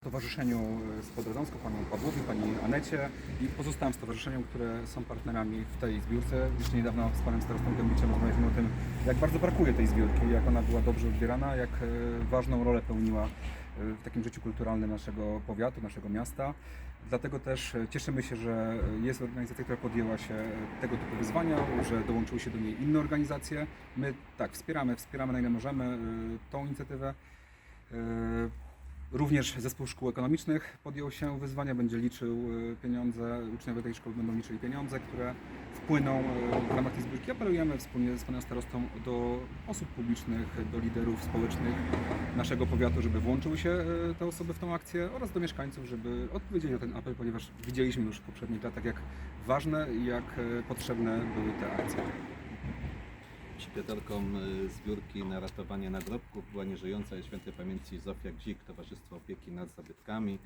Stowarzyszeniu e, z Podrodomsku, panu Pawłowi, pani Anecie i pozostałym stowarzyszeniom, które są partnerami w tej zbiórce. Jeszcze niedawno z panem starostą Gębiczem rozmawialiśmy o tym, jak bardzo brakuje tej zbiórki, jak ona była dobrze odbierana, jak e, ważną rolę pełniła e, w takim życiu kulturalnym naszego powiatu, naszego miasta. Dlatego też cieszymy się, że jest organizacja, która podjęła się tego typu wyzwania, że dołączyły się do niej inne organizacje. My tak, wspieramy, wspieramy na ile możemy tą inicjatywę. Również zespół szkół ekonomicznych podjął się wyzwania, będzie liczył e, pieniądze, uczniowie tej szkoły będą liczyli pieniądze, które wpłyną e, w ramach tej zbiórki. Apelujemy wspólnie z panem starostą do osób publicznych, do liderów społecznych naszego powiatu, żeby włączyły się e, te osoby w tą akcję oraz do mieszkańców, żeby odpowiedzieli na ten apel, ponieważ widzieliśmy już w poprzednich latach, jak ważne i jak potrzebne były te akcje. Y, zbiórki na ratowanie nagrobków była nieżyjąca i świętej pamięci Zofia Gzik, Towarzystwo Opieki nad Zabytkami.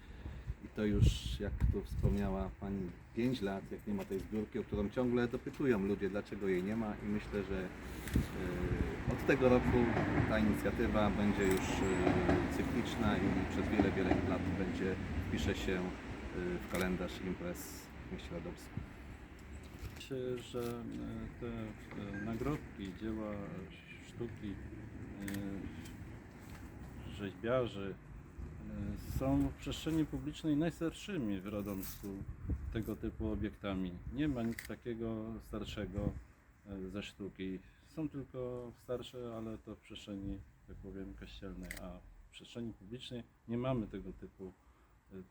I to już, jak tu wspomniała Pani, 5 lat, jak nie ma tej zbiórki, o którą ciągle dopytują ludzie, dlaczego jej nie ma. I myślę, że y, od tego roku ta inicjatywa będzie już y, cykliczna i przez wiele, wiele lat będzie, wpisze się y, w kalendarz imprez w mieście Radomsku. Że e, te e, nagrobki, dzieła sztuki e, rzeźbiarzy są w przestrzeni publicznej najstarszymi w Radomsku tego typu obiektami. Nie ma nic takiego starszego ze sztuki. Są tylko starsze, ale to w przestrzeni, tak powiem, kościelnej, a w przestrzeni publicznej nie mamy tego typu,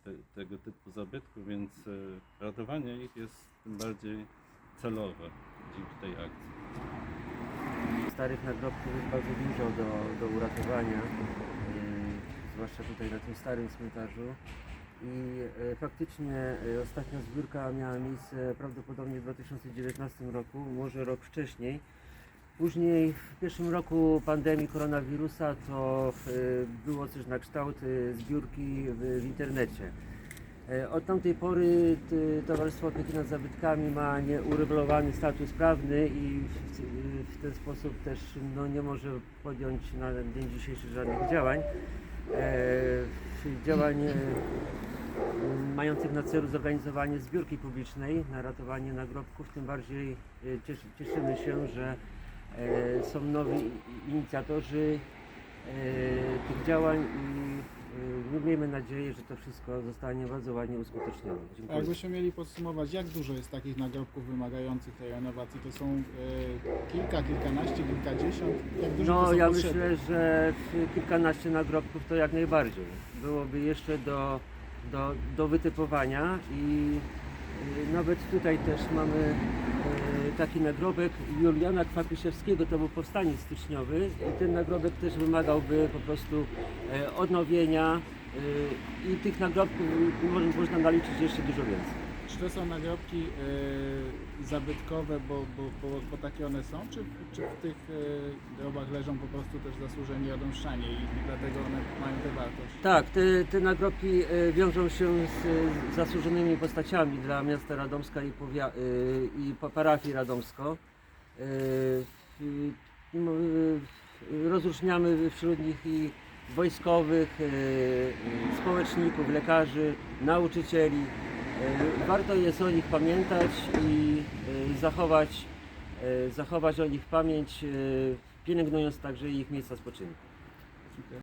te, tego typu zabytków, więc ratowanie ich jest tym bardziej celowe dzięki tej akcji. Starych nagrobków jest bardzo dużo do, do uratowania, yy, zwłaszcza tutaj na tym starym cmentarzu. I e, faktycznie e, ostatnia zbiórka miała miejsce prawdopodobnie w 2019 roku, może rok wcześniej. Później w pierwszym roku pandemii koronawirusa to e, było coś na kształt e, zbiórki w, w internecie. E, Od tamtej pory Towarzystwo Opieki nad Zabytkami ma nieuregulowany status prawny i w, ten sposób też no, nie może podjąć na dzień dzisiejszy żadnych działań. E, działań e, mających na celu zorganizowanie zbiórki publicznej na ratowanie nagrobków, tym bardziej cieszy, cieszymy się, że są nowi inicjatorzy tych działań i miejmy nadzieję, że to wszystko zostanie bardzo ładnie uskutecznione. A Dziękuję. jakbyśmy mieli podsumować, jak dużo jest takich nagrobków wymagających tej renowacji? To są e, kilka, kilkanaście, kilkadziesiąt? Jak duże to No są ja potrzeby? myślę, że w kilkanaście nagrobków to jak najbardziej. Byłoby jeszcze do, do, do wytypowania i y, nawet tutaj też mamy y, taki nagrobek Juliana Kwapiszewskiego, to był powstaniec styczniowy i ten nagrobek też wymagałby po prostu e, odnowienia i tych nagrobków mo- można naliczyć jeszcze dużo więcej. Czy to są nagrobki e, zabytkowe, bo, bo, bo, bo takie one są? Czy, czy w tych e, grobach leżą po prostu też zasłużeni radomszczanie i, i dlatego one mają tę wartość? Tak, te, te nagrobki e, wiążą się z e, zasłużonymi postaciami dla miasta Radomska i, powia- e, i pa- parafii Radomsko. I- m, e, Rozróżniamy wśród nich i wojskowych, e, e, społeczników, lekarzy, nauczycieli. E, Warto jest o nich pamiętać i zachować, zachować o nich pamięć, pielęgnując także ich miejsca spoczynku.